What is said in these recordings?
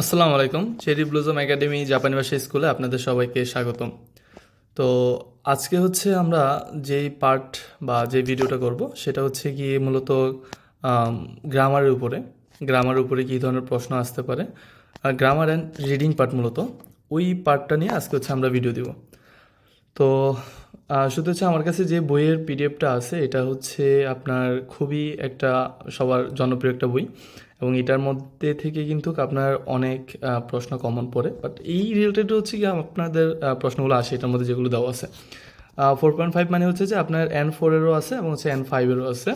আসসালামু আলাইকুম, cherry blossom academy জাপানি ভাষা স্কুলে আপনাদের সবাইকে স্বাগতম। তো আজকে হচ্ছে আমরা যেই পার্ট বা যে ভিডিওটা করব, সেটা হচ্ছে কি মূলত গ্রামারের উপরে। গ্রামার উপরে কী ধরনের প্রশ্ন আসতে পারে? আর গ্রামার অ্যান্ড রিডিং পার্ট মূলত, ওই পার্টটা নিয়ে আজকে হচ্ছে আমরা ভিডিও দিব। তো শুধু হচ্ছে আমার কাছে যে বইয়ের পিডিএফটা আছে, এটা হচ্ছে আপনার খুবই একটা সবার জনপ্রিয় একটা বই। এবং এটার মধ্যে থেকে কিন্তু আপনার অনেক প্রশ্ন কমন পড়ে। বাট এই রিলেটেড হচ্ছে কি আপনাদের প্রশ্নগুলো আসে, এটার মধ্যে যেগুলো দেওয়া আছে। ফোর পয়েন্ট ফাইভ মানে হচ্ছে যে আপনার এন ফোরেরও আছে এবং হচ্ছে এন ফাইভেরও আছে।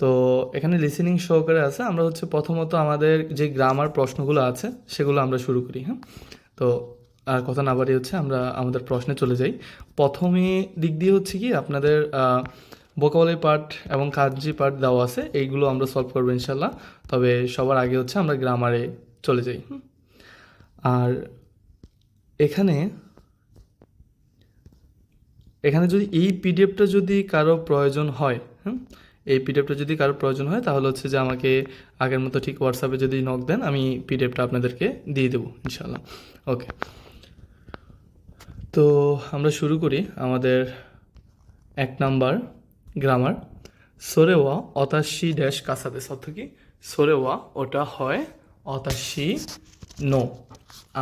তো এখানে লিসেনিং সহকারে আছে। আমরা হচ্ছে প্রথমত আমাদের যে গ্রামার প্রশ্নগুলো আছে, সেগুলো আমরা শুরু করি হ্যাঁ? তো আর কথা না বাড়ি হচ্ছে আমরা আমাদের প্রশ্নে চলে যাই। প্রথমে দিক দিয়ে হচ্ছে কি আপনাদের বোকাবলি পার্ট এবং কাজি পার্ট দেওয়া আছে এইগুলো আমরা সলভ করব ইনশাল্লাহ তবে সবার আগে হচ্ছে আমরা গ্রামারে চলে যাই। হুম। আর এখানে এখানে যদি এই পিডিএফটা যদি কারও প্রয়োজন হয় হুম এই পিডিএফটা যদি কারও প্রয়োজন হয় তাহলে হচ্ছে যে আমাকে আগের মতো ঠিক হোয়াটসঅ্যাপে যদি নক দেন আমি পিডিএফটা আপনাদেরকে দিয়ে দেবো ইনশাল্লাহ ওকে তো আমরা শুরু করি আমাদের এক নাম্বার গ্রামার। সোরেওয়া, অতাশি ড্যাশ কাসাদেস অর্থ কি? সোরেওয়া, ওটা হয় অতাশি নো।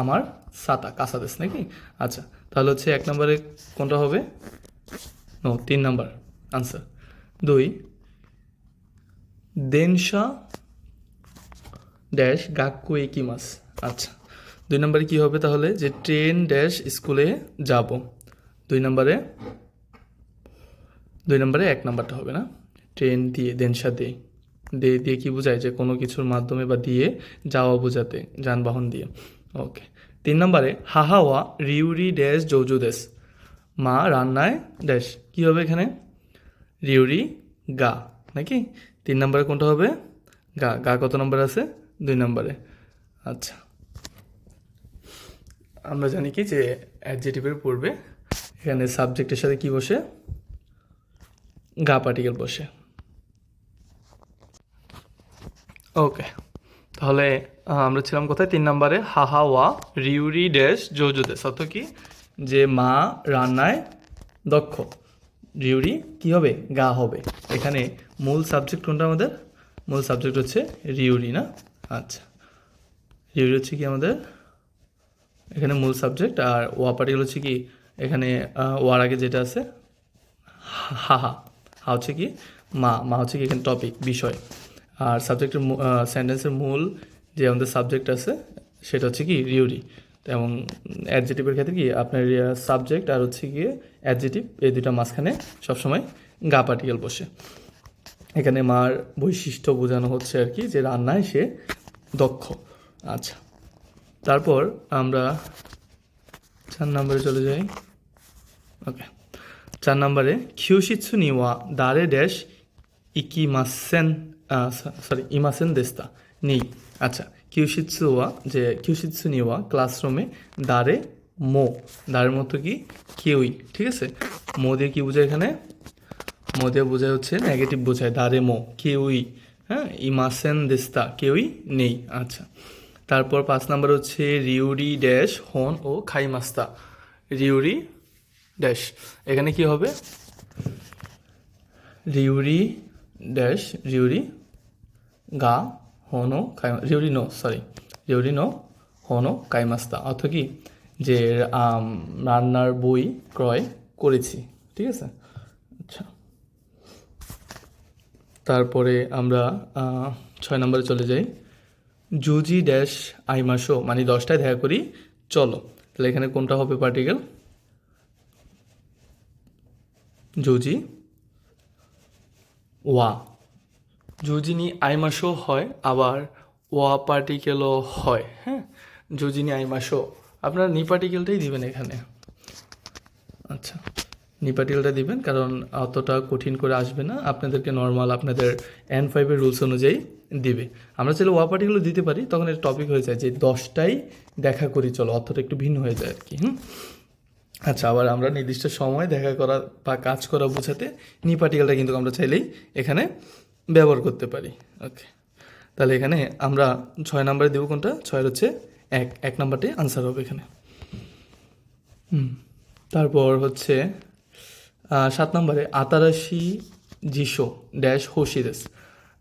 আমার সাতা কাসাদেস নাকি? আচ্ছা তাহলে হচ্ছে এক নম্বরে কোনটা হবে? নো, তিন নাম্বার আনসার। দুই, দেনশা ড্যাশ গাক্কু একিমাস আচ্ছা দুই নম্বরে কি হবে তাহলে? যে ট্রেন ড্যাশ স্কুলে যাব। দুই নম্বরে দুই নম্বরে এক নম্বরটা হবে না। ট্রেন দিয়ে দেনশা দিয়ে। দিয়ে দিয়ে কি বোঝায় যে কোনো কিছুর মাধ্যমে বা দিয়ে যাওয়া বোঝাতে, যানবাহন দিয়ে। ওকে। তিন নম্বরে, হাহাওয়া রিউরি ড্যাশ জৌজু দেশ মা রান্নায় ড্যাশ। কী হবে এখানে? রিউরি গা। নাকি? তিন নম্বরে কোনটা হবে? গা। গা কত নম্বর আছে? দুই নম্বরে। আচ্ছা। আমরা জানি কি যে অ্যাডজেটিভের পূর্বে এখানে সাবজেক্টের সাথে কি বসে? গা পার্টিকেল বসে। ওকে তাহলে আমরা ছিলাম কোথায়? তিন নম্বরে হাহা ওয়া রিউরি ড্যাশ জোজোদেশ অর্থ কি? যে মা রান্নায় দক্ষ। রিউরি কি হবে? গা হবে। এখানে মূল সাবজেক্ট কোনটা আমাদের? মূল সাবজেক্ট হচ্ছে রিউরি না? আচ্ছা। রিউরি হচ্ছে কি আমাদের? এখানে মূল সাবজেক্ট আর ওয়া পার্টিকেল হচ্ছে কি? এখানে ওয়ার আগে যেটা আছে হা হা হা। হচ্ছে কি, মা মা হচ্ছে কি এখানে টপিক বিষয়। আর সাবজেক্টের সেন্টেন্সের মূল যে আমাদের সাবজেক্ট আছে, সেটা হচ্ছে কি রিউরি এবং অ্যাডজেটিভের ক্ষেত্রে কি, আপনার সাবজেক্ট আর হচ্ছে গিয়ে অ্যাডজেটিভ এই দুটা মাঝখানে সবসময় গা পার্টিকেল বসে। এখানে মার বৈশিষ্ট্য বোঝানো হচ্ছে আর কি, যে রান্নায় সে দক্ষ। আচ্ছা তারপর আমরা চার নম্বরে চলে যাই। ওকে চার নম্বরে কিউশিৎসু নিওয়া দারে ড্যাশ ইকিমাসেন সরি, ইমাসেন দেস্তা, নেই। আচ্ছা কিউশিৎসুয়া যে কিউশিৎসু নিওয়া ক্লাসরুমে দারে মো। দারের মতো কি? কেউই, ঠিক আছে? মো দিয়ে কি বোঝায় এখানে? মো দিয়ে বোঝায় হচ্ছে নেগেটিভ বোঝায়, দারে মো। কেউই হ্যাঁ? ইমাসেন দেস্তা, কেউই নেই। আচ্ছা তারপর পাঁচ নাম্বার হচ্ছে, রিউরি ড্যাশ হন ও খাইমাস্তা। রিউরি ড্যাশ এখানে কি হবে? রিউরি ড্যাশ রিউরি গা হনো খাই রিউরি নো সরি রিউরি নো হনো কাইমাস্তা অর্থ কি? যে রান্নার বই ক্রয় করেছি, ঠিক আছে? আচ্ছা। তারপরে আমরা ছয় নম্বরে চলে যাই। জুজি ড্যাশ আইমাশো মানে দশটায় দেখা করি, চলো, তাহলে এখানে কোনটা হবে পার্টিকেল জুজি। ওয়া। জুজিনি আইমাশো হয়, আবার ওয়া পার্টিকেলও হয় হ্যাঁ? জুজিনি আইমাশো আপনারা নি পার্টিকেলটাই দিবেন এখানে। আচ্ছা নি পার্টিকেলটা দিবেন, কারণ অতটা কঠিন করে আসবে না। আপনাদেরকে নর্মাল আপনাদের এন ফাইভের রুলস অনুযায়ী দিবে। আমরা চাইলে ওয়া পার্টিকেলও দিতে পারি, তখন এটা টপিক হয়ে যায় যে দশটাই দেখা করি, চলো। অর্থটা একটু ভিন্ন হয়ে যায় আর কি, হুম? আচ্ছা আবার আমরা নির্দিষ্ট সময় দেখা করা বা কাজ করা বোঝাতে নি পার্টিকেলটা কিন্তু আমরা চাইলেই এখানে ব্যবহার করতে পারি। ওকে তাহলে এখানে আমরা ছয় নাম্বারে দেবো কোনটা? ছয়ের হচ্ছে এক। এক নাম্বারটাই আনসার হবে এখানে। হুম। তারপর হচ্ছে সাত নম্বরে আতারাশি জিশো ড্যাশ হোসিদেস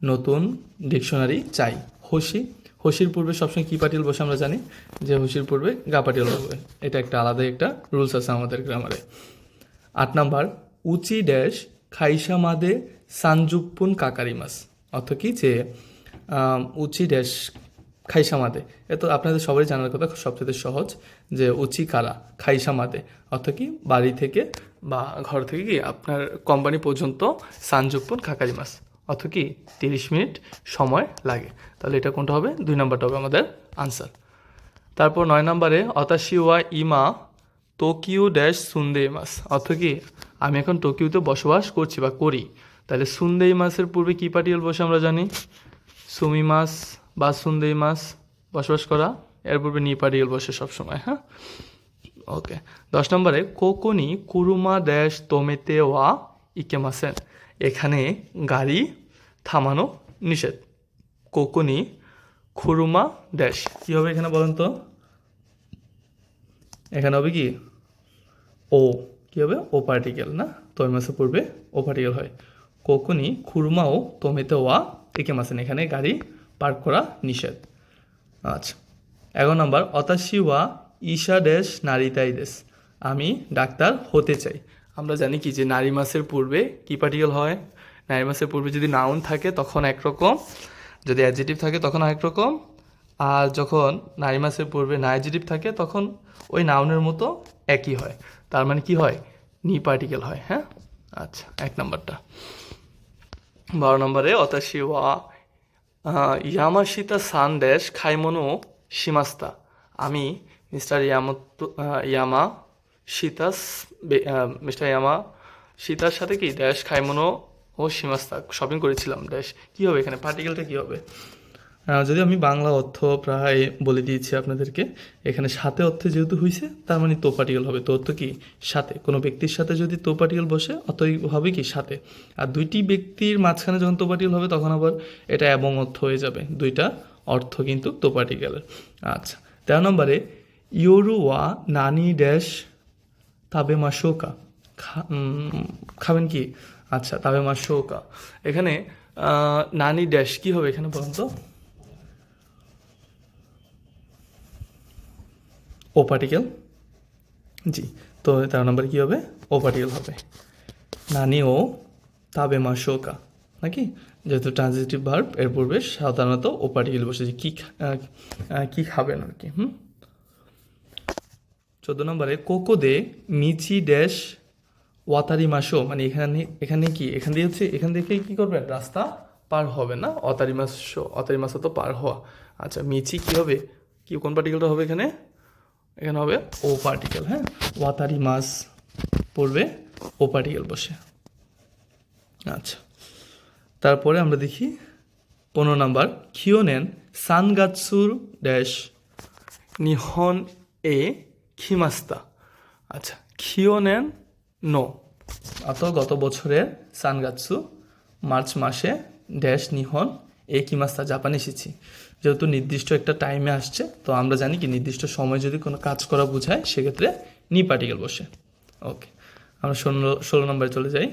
নতুন ডিকশনারি চাই। হোসি হোসির পূর্বে সবসময় কি পাটিল বসে আমরা জানি? যে হোসির পূর্বে গা পাটিল হবে এটা একটা আলাদা একটা রুলস আছে আমাদের গ্রামারে আট নাম্বার, উচি ড্যাশ খাইসা মাদে সানজুপ্পুন কাকারিমাস অর্থ কি? যে উচি ড্যাশ খাইসা মাদে। এ তো আপনাদের সবাই জানার কথা, সবচেয়ে সহজ। যে, উচি কারা? খাইসা মাদে। অর্থ কি? বাড়ি থেকে বা ঘর থেকে কি আপনার কোম্পানি পর্যন্ত সানজুপ্পুন কাকারিমাস অর্থ কি তিরিশ মিনিট সময় লাগে। তাহলে এটা কোনটা হবে? দুই নম্বরটা হবে আমাদের আনসার তারপর নয় নম্বরে, অতাশিওয়া ইমা টোকিও ড্যাশ সুন্দেই মাস। অর্থ কি আমি এখন টোকিওতে বসবাস করছি বা করি। তাহলে সুন্দেই মাসের পূর্বে কি পাটিয়াল বসে আমরা জানি? সুমি মাস বা সুন্দেই মাস বসবাস করা। এর পূর্বে নি পাটিয়াল বসে সবসময় হ্যাঁ? ওকে দশ নম্বরে, কোকোনি কুরুমা ড্যাশ তোমেতে ওয়া ইকেমাসেন। এখানে গাড়ি থামানো নিষেধ। কোকোনি, খুরুমা, ড্যাশ। কী হবে এখানে বলেন তো? এখানে হবে কি? ও। কি হবে? ও পার্টিকেল না? তৈ মাসে পূর্বে ও পার্টিকেল হয়। কোকুনি, খুরমা ও তোমেতে ওয়া একে মাসেন এখানে গাড়ি পার্ক করা নিষেধ। আচ্ছা। এগারো নম্বর, অতাশি ওয়া ঈশা ড্যাশ নারীতাই দেশ আমি ডাক্তার হতে চাই। আমরা জানি কি যে নারী মাসের পূর্বে কি পার্টিকেল হয়? নারী মাসের পূর্বে যদি নাউন থাকে, তখন একরকম যদি অ্যাডজেটিভ থাকে, তখন আরেক রকম। আর যখন নারী মাসের পূর্বে নাইজেটিভ থাকে, তখন ওই নাউনের মতো একই হয়। তার মানে কি হয়? নি পার্টিকেল হয় হ্যাঁ? আচ্ছা এক নম্বরটা। বারো নম্বরে অতাশি ওয়া ইয়ামাশিতা সান ড্যাশ খাইমনো সীমাস্তা। আমি মিস্টার ইয়ামতো ইয়ামা সীতাস মিস্টার ইয়ামা সীতার সাথে কি? ড্যাশ খাইমনো ও সীমাস্তা শপিং করেছিলাম ড্যাশ কী হবে এখানে? পার্টিকেলটা কী হবে? যদি আমি বাংলা অর্থ প্রায় বলে দিয়েছি আপনাদেরকে, এখানে সাথে অর্থে যেহেতু হয়েছে তার মানে তো পার্টিকেল হবে। তো অর্থ কি? সাথে। কোনো ব্যক্তির সাথে যদি তো পার্টিকেল বসে অতই হবে কি সাথে? আর দুইটি ব্যক্তির মাঝখানে যখন তো পার্টিকেল হবে, তখন আবার এটা এবং অর্থ হয়ে যাবে। দুইটা অর্থ কিন্তু তো পার্টিকেলের আচ্ছা তেরো নম্বরে, ইয়োরুয়া নানি ড্যাশ তাবে মাসোকা খাবেন কি? আচ্ছা তবে তাবে মাসোকা এখানে নানি ড্যাশ কি হবে এখানে বলুন তো? ও পার্টিকেল জি, তো তেরো নম্বরে কী হবে? ও পার্টিকেল হবে। নানি ও তাবে মাসোকা নাকি? যেহেতু ট্রানজিটিভ ভার্ব এর পূর্বে সাধারণত ও পার্টিকেল বসেছে কী কী খাবেন আর কি, হুম? চোদ্দ নম্বরে কোকো দে মিচি ড্যাশ ওয়াতারি মাসো মানে এখানে এখানে কি? এখান দিয়ে হচ্ছে, এখান থেকে কি করবেন? রাস্তা পার হবে না? অতারি মাস অতারি মাসও তো পার হওয়া। আচ্ছা মিচি কি হবে? কি, কোন পার্টিকেলটা হবে এখানে? এখানে হবে ও পার্টিকেল হ্যাঁ? ওয়াতারি মাস পড়বে ও পার্টিকেল বসে। আচ্ছা। তারপরে আমরা দেখি পনেরো নাম্বার। খিওনেন সানগাৎসুর ড্যাশ নিহন এ খিমাস্তা আচ্ছা খিওনেন নো অত গত বছরের সানগাৎসু মার্চ মাসে ড্যাশ নিহন এ কিমাস্তা জাপানে এসেছি। যেহেতু নির্দিষ্ট একটা টাইমে আসছে, তো আমরা জানি কি নির্দিষ্ট সময় যদি কোনো কাজ করা বোঝায়, সেক্ষেত্রে নি পার্টিকেল বসে। ওকে আমরা ষোলো ষোলো নম্বরে চলে যাই।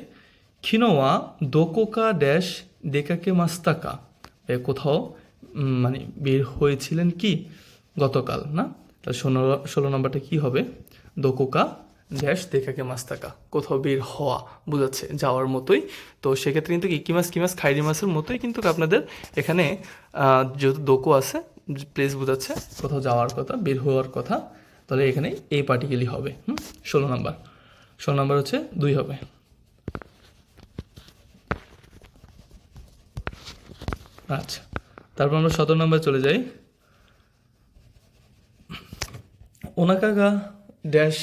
খিনোয়া দোকোকা ড্যাশ দেকাকে মাস্তাকা। কোথাও মানে বের হয়েছিলেন কি গতকাল, না? তাহলে ষোলো ষোলো নম্বরটা কি হবে? দোকোকা ড্যাশ দেখাকে মাস্তাকা কোথাও বের হওয়া বোঝাচ্ছে যাওয়ার মতোই। তো সেক্ষেত্রে কিন্তু ইকি মাছ, কি কিমাস খাইরি মাছের মতোই কিন্তু আপনাদের এখানে যেহেতু দোকো আছে প্লেস বোঝাচ্ছে, কোথাও যাওয়ার কথা, বের হওয়ার কথা, তাহলে এখানে এই পার্টিকেলই হবে। হুম? ষোলো নম্বর। ষোলো নম্বর হচ্ছে দুই হবে। আচ্ছা তারপর আমরা সতেরো নম্বর চলে যাই। ওনাকাগা ড্যাশ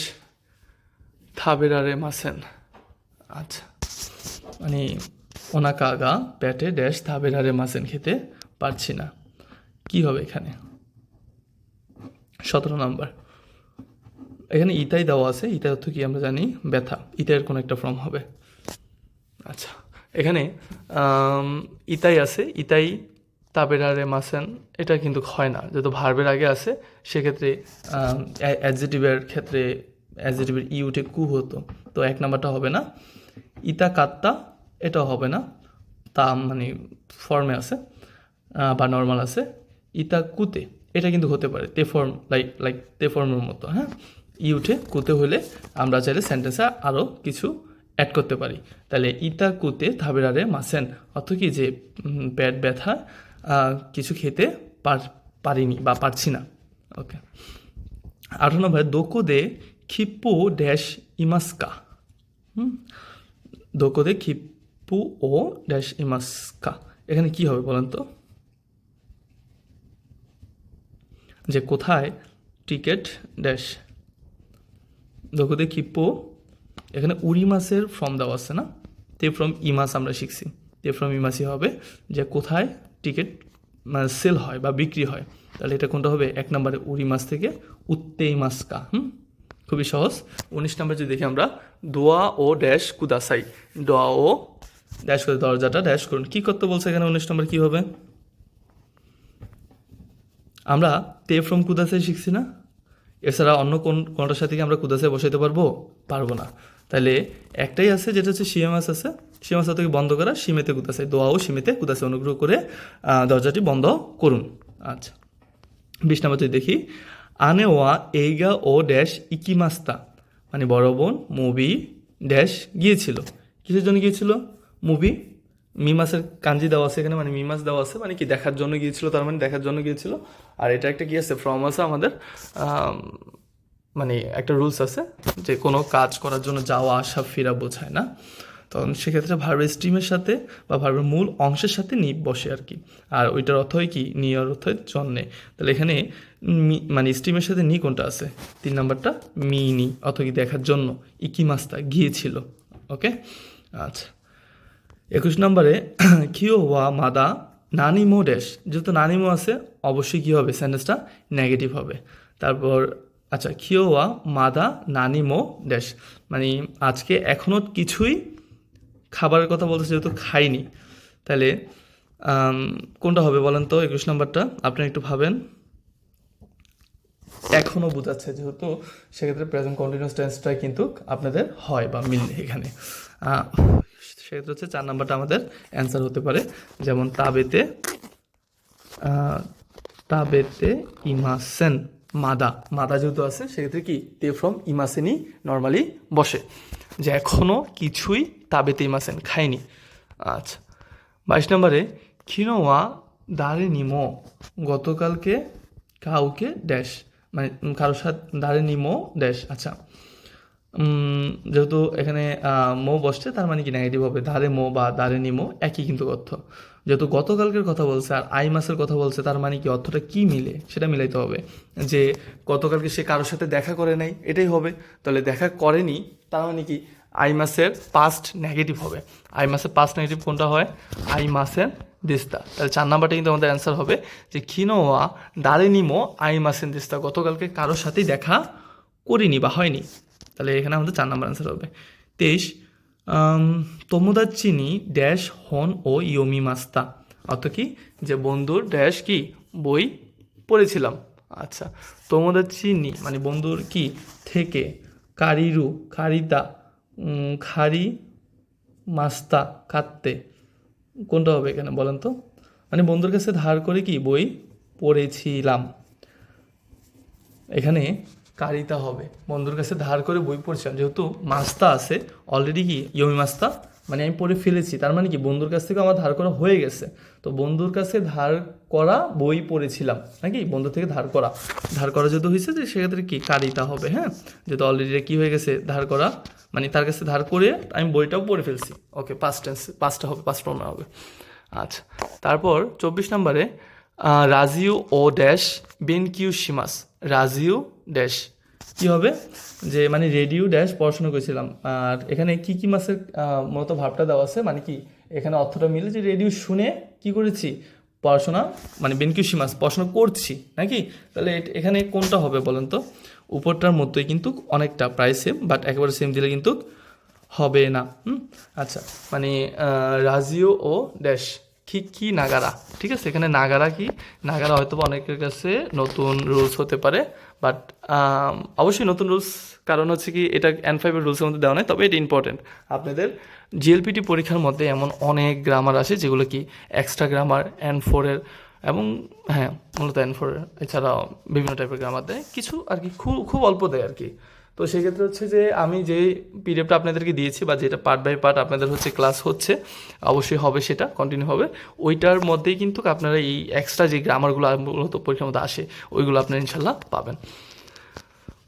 থাবেরারে মাসেন। আচ্ছা। মানে ওনাকাগা প্যাটে ড্যাশ থাবেরারে মাসেন খেতে পারছি না। কি হবে এখানে? সতেরো নম্বর। এখানে ইতাই দেওয়া আছে। ইতাই অর্থ কি আমরা জানি? ব্যথা। ইতাইয়ের কোনো একটা ফর্ম হবে। আচ্ছা। এখানে ইতাই আছে। ইতাই তাবেরারে মাসেন। এটা কিন্তু হয় না। যেহেতু ভার্বের আগে আছে, সেক্ষেত্রে অ্যাডজেটিভের ক্ষেত্রে অ্যাডজেটিভের ই উঠে কু হতো। তো এক নাম্বারটা হবে না, ইতা কাত্তা, এটাও হবে না। তা মানে ফর্মে আছে বা নর্মাল আছে। ইতা কুতে, এটা কিন্তু হতে পারে, তে ফর্ম লাইক লাইক তে ফর্মের মতো হ্যাঁ? ই উঠে কুতে হলে আমরা চাইলে সেন্টেন্সে আরও কিছু অ্যাড করতে পারি। তাহলে ইতা কুতে থাবেরারে মাসেন অর্থ কি যে পেট ব্যথা কিছু খেতে পার, পারিনি বা পারছি না। ওকে। আঠারো নম্বর দোকোদে খিপ্পু ড্যাশ ইমাস্কা হুম দোকোদে খিপ্পু ও ড্যাশ ইমাস্কা এখানে কি হবে বলেন তো? যে কোথায় টিকেট ড্যাশ দোকোদে খিপ্পু এখানে উড়ি মাসের ফর্ম দেওয়া আছে না? তে ফ্রম ইমাস আমরা শিখছি। তে ফ্রম ইমাসই হবে যে কোথায় টিকিট মানে সেল হয় বা বিক্রি হয়। তাহলে এটা কোনটা হবে? এক নম্বরে উড়ি মাস থেকে উত্তেই মাসকা হুম? খুবই সহজ। উনিশ নম্বর যদি দেখি আমরা, দোয়া ও ড্যাশ কুদাসাই। দোয়া ও ড্যাশ করে দরজাটা ড্যাশ করুন। কী করতে বলছে এখানে উনিশ নম্বর কী হবে? আমরা তে ফ্রম কুদাসাই শিখছি না? এছাড়া অন্য কোন, কোনটার সাথে আমরা কুদাসে বসাইতে পারব? পারব না। তাহলে একটাই আছে, যেটা হচ্ছে সিএমএস আছে। সিএমএস থেকে বন্ধ করা, সীমেতে দোয়া ও সীমেতে কুদাসে অনুগ্রহ করে দরজাটি বন্ধ করুন। আচ্ছা। বিশ নম্বর যদি দেখি আনে ওয়া এইগা ও ড্যাশ ইকিমাস্তা। মানে বড় বোন মুভি ড্যাশ গিয়েছিল। কিসের জন্য গিয়েছিল? মুভি? মিমাসের কাঞ্জি দেওয়া আছে এখানে মানে মিমাস দেওয়া আছে মানে কি দেখার জন্য গিয়েছিল, তার মানে দেখার জন্য গিয়েছিল। আর এটা একটা কি আছে, ফ্রম আছে আমাদের মানে একটা রুলস আছে যে কোনো কাজ করার জন্য যাওয়া, আসা, ফেরা বোঝায় না। তখন সেক্ষেত্রে ভার্বের স্ট্রিমের সাথে বা ভার্বের মূল অংশের সাথে নি বসে আর কি। আর ওইটার অর্থ হয় কি? নিয়র অর্থ হয় জন্যে। তাহলে এখানে মি মানে স্ট্রিমের সাথে নি কোনটা আছে? তিন নাম্বারটা মি নি অর্থ কি দেখার জন্য। ইকিমাস্তা, গিয়েছিল। ওকে? আচ্ছা। একুশ নম্বরে, কিও ওয়া মাদা নানিমো ড্যাশ। যেহেতু নানিমো আছে, অবশ্যই কী হবে? সেন্টেন্সটা নেগেটিভ হবে। তারপর আচ্ছা কিও ওয়া মাদা নানিমো ড্যাশ। মানে আজকে এখনও কিছুই খাবারের কথা বলতেছে যেহেতু খাইনি, তাহলে কোনটা হবে বলেন তো? একুশ নম্বরটা। আপনি একটু ভাবেন। এখনও বোঝাচ্ছে যেহেতু, সেক্ষেত্রে প্রেজেন্ট কন্টিনিউস টেন্সটা কিন্তু আপনাদের হয় বা মিল এখানে। সেক্ষেত্রে হচ্ছে চার নাম্বারটা আমাদের অ্যান্সার হতে পারে। যেমন, তাবেতে তাবেতে ইমাসেন মাদা। মাদা যেহেতু আছে, সেক্ষেত্রে কি? তে ফ্রম ইমাসেনই নর্মালি বসে। যে এখনও কিছুই তাবেতে ইমাসেন খায়নি। আচ্ছা বাইশ নম্বরে খিনোয়া দাঁড়ে নিমো গতকালকে কাউকে ড্যাশ মানে কারোর সাথে দাঁড়ে নিমো ড্যাশ আচ্ছা যেহেতু এখানে মো বসছে, তার মানে কি নেগেটিভ হবে? দাঁড়ে মো বা দাঁড়ে নিমো, একই কিন্তু অর্থ যেহেতু গতকালকের কথা বলছে আর আই মাসের কথা বলছে, তার মানে কি? অর্থটা কি মিলে? সেটা মিলাইতে হবে। যে গতকালকে সে কারোর সাথে দেখা করে নাই, এটাই হবে। তাহলে দেখা করেনি, তার মানে কি? আই মাসের পাস্ট নেগেটিভ হবে। আই মাসের পাস্ট নেগেটিভ কোনটা হয়? আই মাসের দিস্তা। তাহলে চার নাম্বারটা কিন্তু আমাদের অ্যান্সার হবে যে খিনোয়া দাঁড়ে নিমো আই মাসের দিস্তা গতকালকে কারোর সাথেই দেখা করিনি বা হয়নি। তাহলে এখানে আমাদের চার নাম্বার অ্যান্সার হবে। তেইশ তোমোদাচ্চিনি ড্যাশ, হন ও ইয়মি মাস্তা। অত কি? যে বন্ধুর ড্যাশ কি? বই পড়েছিলাম। আচ্ছা তোমোদাচ্চিনি মানে বন্ধুর কি? থেকে, কারিরু, কারিতা খারি মাস্তা, কাত্তে। কোনটা হবে এখানে বলেন তো? মানে বন্ধুর কাছে ধার করে কি? বই পড়েছিলাম। এখানে কারিতা হবে। বন্ধুর কাছে ধার করে বই পড়ছিলাম। যেহেতু মাস্তা আছে অলরেডি কি ইয়মি মাস্তা মানে আমি পড়ে ফেলেছি। তার মানে কি বন্ধুর কাছ থেকে আমার ধার করা হয়ে গেছে। তো বন্ধুর কাছে ধার করা বই পড়েছিলাম। নাকি? বন্ধু থেকে ধার করা। ধার করা যেহেতু হয়েছে যে সেক্ষেত্রে কি? কারিতা হবে হ্যাঁ? যেহেতু অলরেডি কি হয়ে গেছে? ধার করা। মানে তার কাছে ধার করে আমি বইটাও পড়ে ফেলছি। ওকে পাঁচ টেন্স পাঁচটা হবে পাঁচ প্রমাণ হবে। আচ্ছা তারপর চব্বিশ নম্বরে রাজিও ও ড্যাশ বেনকিউ সিমাস রাজিও ড্যাশ কী হবে? যে মানে রেডিও ড্যাশ পড়াশোনা করেছিলাম। আর এখানে কি কি মাসের মূলত ভাবটা দেওয়া আছে? মানে কি এখানে অর্থটা মিলে যে রেডিও শুনে কি করেছি? পড়াশোনা মানে বেনকিউ সিমাস পড়াশোনা করছি, নাকি? তাহলে এখানে কোনটা হবে বলেন তো? উপরটার মধ্যেই কিন্তু অনেকটা প্রায় সেম বাট একেবারে সেম দিলে কিন্তু হবে না। আচ্ছা মানে রাজিও ও ড্যাশ খিকি নাগারা? ঠিক আছে, এখানে নাগারা কি? নাগারা হয়তো অনেকের কাছে নতুন রুলস হতে পারে বাট অবশ্যই নতুন রুলস কারণ হচ্ছে কি এটা এন ফাইভের রুলসের মধ্যে দেওয়া নেই, তবে এটা ইম্পর্টেন্ট আপনাদের জিএলপিটি পরীক্ষার মধ্যে এমন অনেক গ্রামার আছে যেগুলো কি এক্সট্রা গ্রামার এন ফোরের এবং হ্যাঁ মূলত এন ফোরের এছাড়াও বিভিন্ন টাইপের গ্রামার দেয়। কিছু আর কি, খুব খুব অল্প দেয় আর কি। তো সেক্ষেত্রে হচ্ছে যে আমি যে পিডিএফটা আপনাদেরকে দিয়েছি বা যেটা পার্ট বাই পার্ট আপনাদের হচ্ছে ক্লাস হচ্ছে, অবশ্যই হবে সেটা কন্টিনিউ হবে। ওইটার মধ্যেই কিন্তু আপনারা এই এক্সট্রা যে গ্রামারগুলো মূলত পরীক্ষার মধ্যে আসে, ওইগুলো আপনারা ইনশাল্লাহ পাবেন।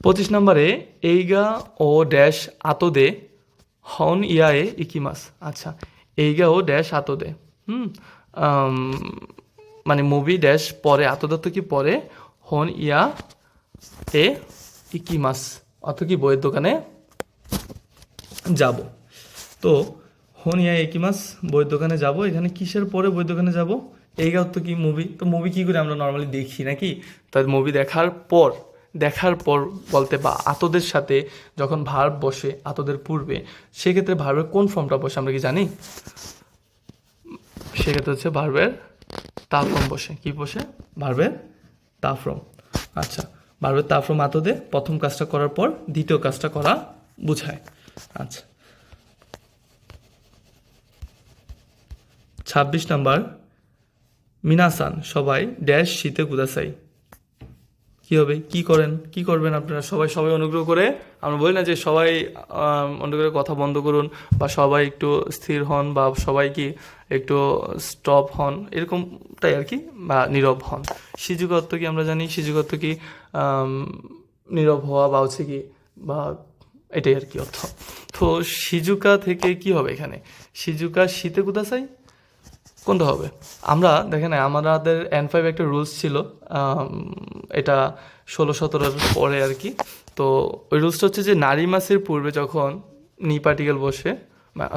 পঁচিশ নম্বরে, এইগা ও ড্যাশ আতদে হন ইয়ায়ে ইকিমাস। আচ্ছা এইগা ও ড্যাশ আতদে, হুম মানে মুভি ড্যাশ পরে, আতদত্ত কি পরে? হন ইয়া এ ইকিমাস। অত কি বইয়ের দোকানে যাব। তো হন ইয়া একিমাস, বইয়ের দোকানে যাব। এখানে কিসের পরে বইয়ের দোকানে যাব? এই গাও তো কি মুভি তো মুভি কি করে আমরা নর্মালি দেখি নাকি? তাই মুভি দেখার পর দেখার পর বলতে বা আতদের সাথে যখন ভার্ব বসে, আতদের পূর্বে, সেক্ষেত্রে ভার্বের কোন ফর্মটা বসে আমরা কি জানি? সেক্ষেত্রে হচ্ছে ভার্বের তা ফর্ম বসে। কি বসে? ভার্বের তা ফর্ম আচ্ছা ভার্বের তারপর মাতদে প্রথম কাজটা করার পর দ্বিতীয় কাজটা করা বোঝায়। আচ্ছা। ছাব্বিশ নম্বর, মিনাসান, সবাই ড্যাশ শীতে কুদাসাই। কি হবে? কি করেন? কি করবেন আপনারা? সবাই সবাই অনুগ্রহ করে আমরা বলি না যে সবাই অনুগ্রহ করে কথা বন্ধ করুন বা সবাই একটু স্থির হন বা সবাই কি একটু স্টপ হন, এরকমটাই আর কি বা নীরব হন। অর্থ কি আমরা জানি? অর্থ কি নীরব হওয়া বা হচ্ছে কি, বা এটাই আর কি অর্থ। তো সিজুকা থেকে কি হবে এখানে? সিজুকা শীতে কুদাসাই কোনটা হবে? আমরা, দেখেন, আমাদের এন ফাইভ একটা রুলস ছিল এটা ষোলো সতেরোর পরে আর কি। তো ওই রুলসটা হচ্ছে যে নারী মাসের পূর্বে যখন নি পার্টিকেল বসে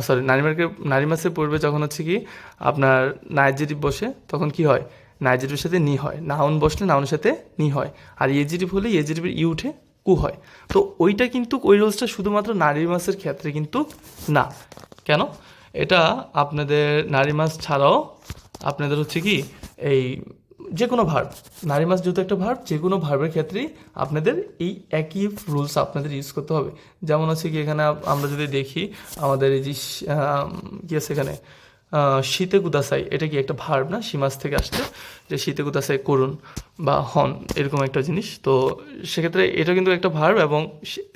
সরি নারী মার্কের নারী মাসের পূর্বে যখন হচ্ছে কি আপনার নাইজেটিভ বসে, তখন কি হয়? নাইজেটিভের সাথে নি হয়। নাউন বসলে নাউনের সাথে নি হয়। আর ইয়েজিটিভ হলে ইয়েজিটিভের ই উঠে কু হয়। তো ওইটা কিন্তু ওই রুলসটা শুধুমাত্র নারী মাসের ক্ষেত্রে কিন্তু না। কেন? এটা আপনাদের নারী মাস ছাড়াও আপনাদের হচ্ছে কি এই যে কোনো ভার্ব নারী মাস যেহেতু একটা ভার্ব যে কোনো ভার্বের ক্ষেত্রেই আপনাদের এই একই রুলস আপনাদের ইউজ করতে হবে। যেমন হচ্ছে কি এখানে আমরা যদি দেখি, আমাদের এই যে কী আছে এখানে? শীতে কুদাসাই, এটা কি একটা ভার্ব না? সীমাস থেকে আসছে। যে শীতে কুদাসাই করুন বা হন, এরকম একটা জিনিস। তো সেক্ষেত্রে এটা কিন্তু একটা ভার্ব এবং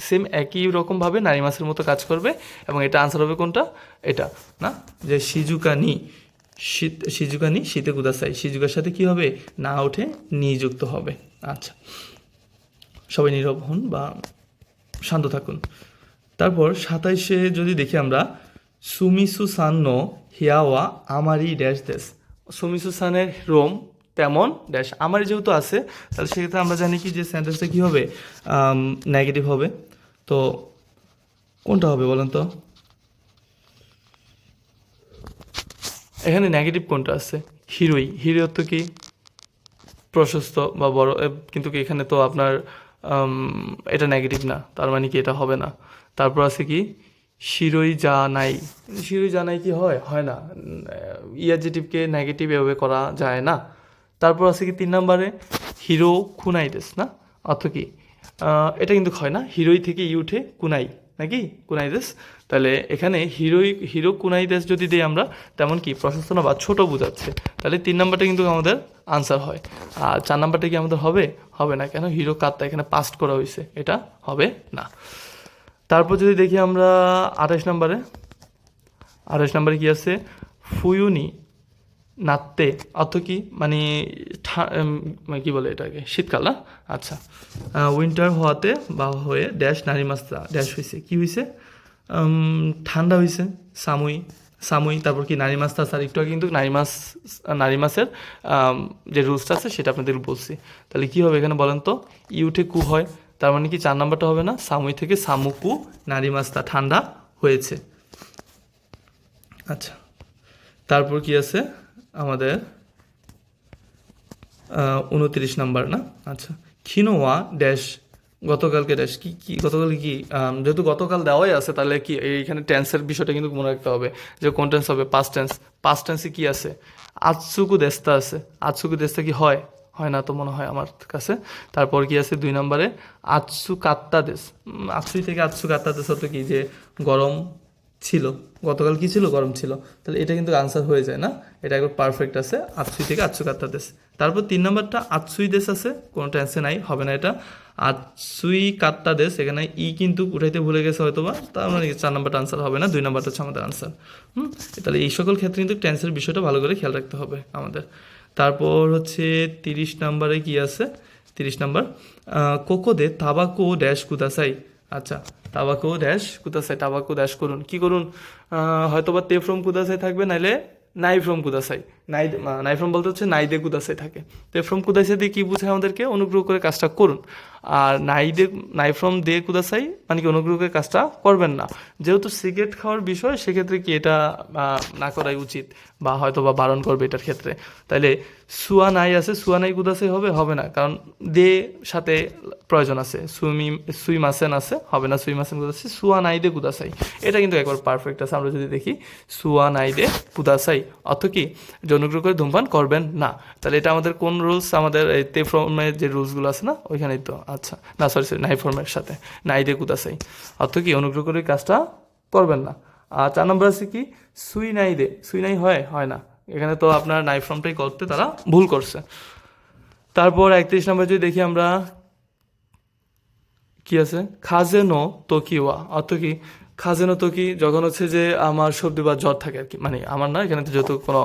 সেম একই রকমভাবে নারী মাসের মতো কাজ করবে এবং এটা আনসার হবে কোনটা? এটা, না? যে সিজুকানি। শীত সিজুকানি শীতে কুদাসাই সিজুকার সাথে কি হবে? না উঠে নিযুক্ত হবে। আচ্ছা। সবাই নীরব হন বা শান্ত থাকুন। তারপর সাতাইশে যদি দেখি আমরা, সুমিসু সান্ন হিয়াওয়া আমারি ড্যাশ দেশ। সুমিসু সানের রোম তেমন ড্যাশ আমারই যেহেতু আছে, তাহলে সেক্ষেত্রে আমরা জানি কি যে সেন্টেন্সটা কী হবে? নেগেটিভ হবে। তো কোনটা হবে বলেন তো? এখানে নেগেটিভ কোনটা আছে? হিরোই। হিরো তো কি? প্রশস্ত বা বড় কিন্তু কি এখানে তো আপনার এটা নেগেটিভ না, তার মানে কি এটা হবে না। তারপর আছে কি? শিরোই যা নাই। শিরোই যা নাই কি হয়? হয় না। ইয়াজিটিভকে নেগেটিভ এভাবে করা যায় না। তারপর আছে কি তিন নম্বরে? হিরো খুনাইটেস না? অর্থ কি? এটা কিন্তু হয় না। হিরোই থেকে ই উঠে কুনাই। নাকি কুনাইদেস তাহলে এখানে হিরোই হিরো কুনাইদেস যদি দিই আমরা, তেমন কি প্রশস্ত বা ছোট বোঝাচ্ছে। তাহলে তিন নাম্বারটা কিন্তু আমাদের আনসার হয়। আর চার নাম্বারটা কি আমাদের হবে? হবে না। কেন? হিরো কাতটা এখানে পাস্ট করা হয়েছে। এটা হবে না। তারপর যদি দেখি আমরা আঠাশ নাম্বারে। আঠাশ নাম্বারে কি আছে? ফুয়ুনি। নাত্তে অর্থ কি মানে মানে কি বলে এটাকে, শীতকাল না? আচ্ছা উইন্টার হওয়াতে বা হয়ে ড্যাশ নারী মাছটা ড্যাশ হয়েছে কি হয়েছে ঠান্ডা হয়েছে সামুই সামুই তারপর কি নারী মাছটা স্যার একটু কিন্তু নারী মাছ, নারী মাছের যে রুলসটা আছে, সেটা আপনাদের বলছি। তাহলে কি হবে এখানে বলেন তো? ইউঠে কু হয়, তার মানে কি চার নাম্বারটা হবে না? সামুই থেকে সামুকু নারী মাছটা ঠান্ডা হয়েছে। আচ্ছা তারপর কি আছে? আমাদের উনত্রিশ নাম্বার, না? আচ্ছা। খিনোয়া ড্যাশ গতকালকে ড্যাশ কি কি, গতকাল কি যেহেতু গতকাল দেওয়াই আছে, তাহলে কি এইখানে টেন্সের বিষয়টা কিন্তু মনে রাখতে হবে, যে কোন টেন্স হবে পাস্ট টেন্স পাস্ট টেন্সে কি আছে? আতসুকু দেস্তা আছে। আতসুকু দেস্তা কি হয়? হয় না তো মনে হয় আমার কাছে। তারপর কি আছে দুই নম্বরে? আতসু কাত্তা দেশ আতসুই থেকে আতসু কাত্তা দেশ হতো কি? যে গরম ছিল। গতকাল কি ছিল? গরম ছিল। তাহলে এটা কিন্তু আনসার হয়ে যায় না। এটা একবার পারফেক্ট আছে। আতসুই থেকে আতসু কাত্তা দেশ। তারপর তিন নম্বরটা আতসুই দেশ আছে। কোনো টেন্সে নাই, হবে না এটা। আতসুই কাত্তা দেশ, এখানে ই কিন্তু উঠাইতে ভুলে গেছে হয়তো বা তার মানে চার নম্বরটা আনসার হবে না, দুই নম্বরটা হচ্ছে আমাদের আনসার হুম? তাহলে এই সকল ক্ষেত্রে কিন্তু টেন্সের বিষয়টা ভালো করে খেয়াল রাখতে হবে আমাদের। তারপর হচ্ছে তিরিশ নম্বরে কি আছে? তিরিশ নম্বর কোকোদে তাবাকো ড্যাশ কুদাসাই। আচ্ছা তাবাকু ড্যাশ কুদাসাই তাবাকো ড্যাশ করুন। কি করুন? হয়তো বা তে ফ্রম কুদাসাই থাকবে, নাইলে নাই ফ্রম কুদাসাই নাই নাই ফ্রম বলতে হচ্ছে নাই দে কুদাসাই থাকে। তে ফ্রম কুদাসাই দিয়ে কী বুঝায় আমাদেরকে? অনুগ্রহ করে কাজটা করুন। আর নাই দে, নাই ফ্রম দে কুদাসাই মানে কি অনুগ্রহ করে কাজটা করবেন না। যেহেতু সিগারেট খাওয়ার বিষয়, সেক্ষেত্রে কি এটা না করাই উচিত বা হয়তো বা বারণ করবে এটার ক্ষেত্রে। তাইলে সুয়া নাই আছে, সুয়া নাই কুদাসাই হবে হবে না। কারণ দে সাথে প্রয়োজন আছে সুইমি সুই মাসেন আছে, হবে না সুই মাসেন কুদাসাই, সুয়া নাই দে কুদাসাই। এটা কিন্তু একবার পারফেক্ট আছে, আমরা যদি দেখি, সুয়া নাই দে কুদাসাই। অর্থ কি? যে অনুগ্রহ করে ধূমপান করবেন না। তাহলে এটা আমাদের কোন রুলস আমাদের এই তে ফর্মের যে রুলসগুলো আছে না, ওইখানেই তো আচ্ছা না সরি সরি নাই ফর্মের সাথে। নাই দে কুদাসাই অর্থ কি অনুগ্রহ করে কাজটা করবেন না? আর চার নম্বর আছে কি, সুই নাই দে, সুই নাই হয় হয় না। এখানে তো আপনার নাই ফর্মটাই করতে তারা ভুল করছে। তারপর একত্রিশ নম্বর যদি দেখি আমরা, কি আছে? খাজেনো তোকিওয়া। অর্থ কি? খাজেনো তোকি যখন হচ্ছে যে আমার সর্দি বা জ্বর থাকে আর কি মানে আমার না, এখানে তো যেহেতু কোনো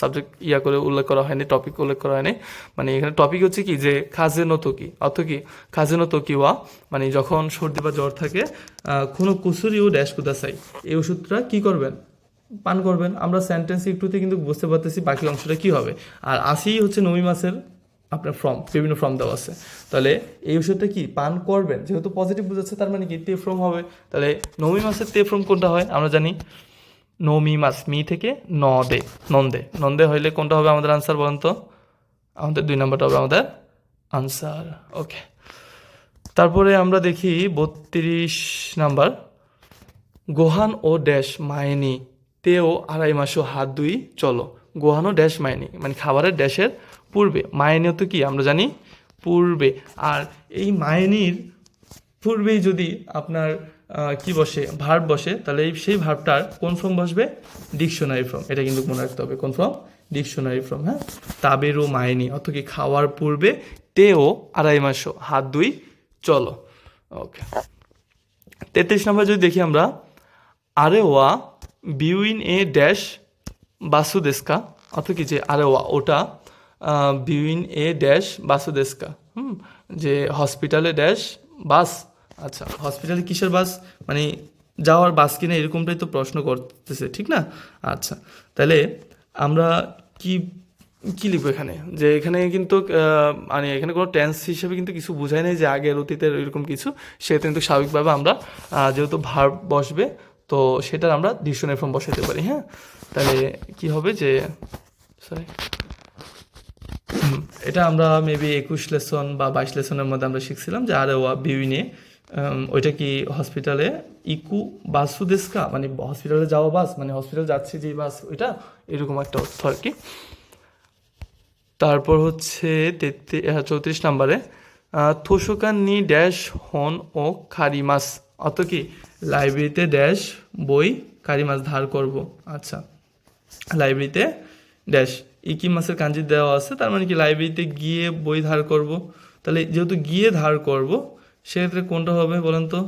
সাবজেক্ট ইয়া করে উল্লেখ করা হয়নি টপিক উল্লেখ করা হয়নি মানে এখানে টপিক হচ্ছে কি যে খাজেনো তোকি অর্থ কি খাজেনো তোকিওয়া মানে যখন সর্দি বা জ্বর থাকে কোনো কুসুরি ও ড্যাশ কুদাসাই এই ওষুধটা কি করবেন? পান করবেন। আমরা সেন্টেন্স একটুতে কিন্তু বুঝতে পারতেছি বাকি অংশটা কি হবে। আর আসি হচ্ছে নমি মাসের আপনার ফর্ম বিভিন্ন ফর্ম দেওয়া আছে। তাহলে এই ওষুধটা কি পান করবেন? যেহেতু পজিটিভ বুঝাচ্ছে, তার মানে কি? তে ফ্রম হবে। তাহলে নমি মাসের তে ফ্রম কোনটা হয়? আমরা জানি নমি মাস, মি থেকে ন দে, নন্দে। নন্দে হইলে কোনটা হবে আমাদের আনসার বলেন তো? আমাদের দুই নম্বরটা হবে আমাদের আনসার ওকে তারপরে আমরা দেখি বত্রিশ নাম্বার। গোহান ও ড্যাশ মায়নি তেও আড়াই মাসও হাত দুই চলো। গোহান ড্যাশ মায়নি মানে খাবারের ড্যাশের পূর্বে মায়নি তো কি? আমরা জানি পূর্বে। আর এই মায়নির পূর্বেই যদি আপনার কি বসে, ভার্ব বসে, তাহলে এই সেই ভার্বটার কোন ফর্ম বসবে? ডিকশনারি ফর্ম এটা কিন্তু মনে রাখতে হবে, কোন ফর্ম ডিকশনারি ফর্ম হ্যাঁ? তাবেরও মায়নি অর্থ কি খাওয়ার পূর্বে তেও আড়াই মাসও, হাত দুই, চলো। ওকে তেত্রিশ নম্বর যদি দেখি আমরা আরে ওয়া বিউইন এ ড্যাশ বাসুদেস্কা অর্থ কি যে আরে ওয়া ওটা বিউইন এ ড্যাশ বাসুদেস্কা হুম, যে হসপিটালে ড্যাশ বাস। আচ্ছা হসপিটালে কিসের বাস? মানে যাওয়ার বাস কিনা এরকমটাই তো প্রশ্ন করতেছে, ঠিক না? আচ্ছা তাহলে আমরা কি কি লিখব এখানে? যে এখানে কিন্তু মানে এখানে কোনো টেন্স হিসেবে কিন্তু কিছু বোঝায় নাই যে আগের অতীতের এরকম কিছু। সেটা কিন্তু স্বাভাবিকভাবে আমরা যেহেতু ভার বসবে, তো সেটার আমরা ডিকশনারি ফর্ম বসাতে পারি হ্যাঁ? তাহলে কি হবে যে সরি এটা আমরা মেবি একুশ লেসন বা বাইশ লেসনের মধ্যে আমরা শিখছিলাম যে আরে ওয়া, বিউইনে ওইটা কি হসপিটালে ইকু বাসুদেস্কা মানে হসপিটালে যাওয়া বাস মানে হসপিটাল যাচ্ছে যে বাস, ওইটা? এরকম একটা অর্থ আর কি। তারপর হচ্ছে তেত্রিশ চৌত্রিশ নম্বরে থোসকান নি ড্যাশ হন ও খারিমাস অত কি? লাইব্রেরিতে ড্যাশ বই খারিমাস ধার করব। আচ্ছা লাইব্রেরিতে ড্যাশ। ইকি মাসের কাঞ্জি দেওয়া আছে, তার মানে কি লাইব্রেরিতে গিয়ে বই ধার করব। তাহলে যেহেতু গিয়ে ধার করব, সেক্ষেত্রে কোনটা হবে বলেন তো?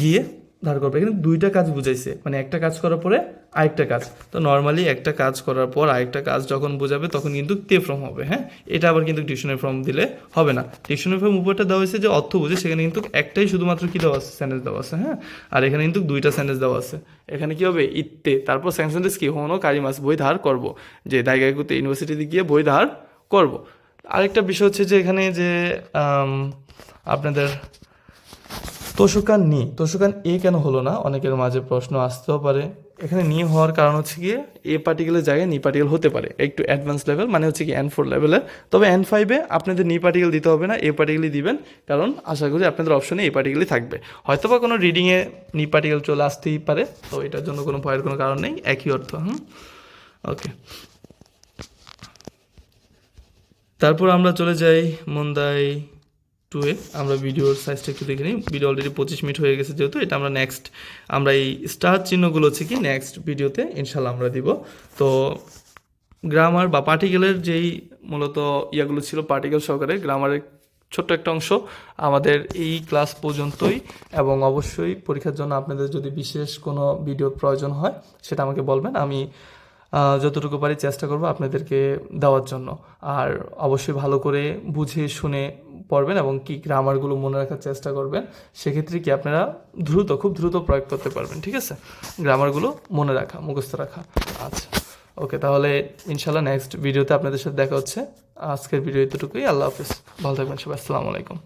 গিয়ে ধার করবে। এখানে দুইটা কাজ বুঝাইছে। মানে একটা কাজ করার পরে আরেকটা কাজ। তো নর্মালি একটা কাজ করার পর আরেকটা কাজ যখন বোঝাবে, তখন কিন্তু তে ফর্ম হবে হ্যাঁ? এটা আবার কিন্তু ডিকশনারি ফর্ম দিলে হবে না। ডিকশনারি ফর্ম উপরটা দেওয়া হয়েছে যে অর্থ বুঝে, সেখানে কিন্তু একটাই শুধুমাত্র কি দেওয়া আছে? সেন্টেন্স দেওয়া আছে হ্যাঁ? আর এখানে কিন্তু দুইটা সেন্টেন্স দেওয়া আছে। এখানে কি হবে? ইত্তে। তারপর সেন্টেন্স কি? হনো কারিমাস বই ধার করব। যে দায়গাগুতে ইউনিভার্সিটিতে গিয়ে বই ধার করব। আরেকটা বিষয় হচ্ছে যে এখানে যে আপনাদের তোষকান নি। তোষকান এ কেন হলো না? অনেকের মাঝে প্রশ্ন আসতেও পারে। এখানে নি হওয়ার কারণ হচ্ছে গিয়ে এ পার্টিকেলের জায়গায় নি পার্টিকেল হতে পারে। একটু অ্যাডভান্স লেভেল মানে হচ্ছে কি এন ফোর লেভেলের তবে এন ফাইভে আপনাদের নি পার্টিকেল দিতে হবে না, এ পার্টিকেলই দিবেন। কারণ আশা করি আপনাদের অপশনে এ পার্টিকেলই থাকবে। হয়তো বা কোনো রিডিংয়ে নি পার্টিকেল চলে আসতেই পারে। তো এটার জন্য কোনো ভয়ের কোনো কারণ নেই। একই অর্থ, হুম? ওকে তারপর আমরা চলে যাই মন্দাই টুয়ে আমরা ভিডিওর সাইজটা একটু দেখে নিই। ভিডিও অলরেডি পঁচিশ মিনিট হয়ে গেছে যেহেতু, এটা আমরা নেক্সট আমরা এই স্টার চিহ্নগুলো হচ্ছে কি নেক্সট ভিডিওতে ইনশাল্লাহ আমরা দিব। তো গ্রামার বা পার্টিকেলের যেই মূলত ইয়াগুলো ছিল পার্টিকেল সহকারে গ্রামারের ছোট্ট একটা অংশ আমাদের এই ক্লাস পর্যন্তই। এবং অবশ্যই পরীক্ষার জন্য আপনাদের যদি বিশেষ কোনো ভিডিওর প্রয়োজন হয়, সেটা আমাকে বলবেন। আমি যতটুকু পারি চেষ্টা করব আপনাদেরকে দেওয়ার জন্য। আর অবশ্যই ভালো করে বুঝে শুনে পড়বেন এবং কি গ্রামারগুলো মনে রাখার চেষ্টা করবেন, সেক্ষেত্রে কি আপনারা দ্রুত, খুব দ্রুত প্রয়োগ করতে পারবেন, ঠিক আছে? গ্রামারগুলো মনে রাখা, মুখস্থ রাখা। আচ্ছা ওকে, তাহলে ইনশাল্লাহ নেক্সট ভিডিওতে আপনাদের সাথে দেখা হচ্ছে। আজকের ভিডিও এতটুকুই, আল্লাহ হাফিজ। ভালো থাকবেন সবাই, আসসালামু আলাইকুম।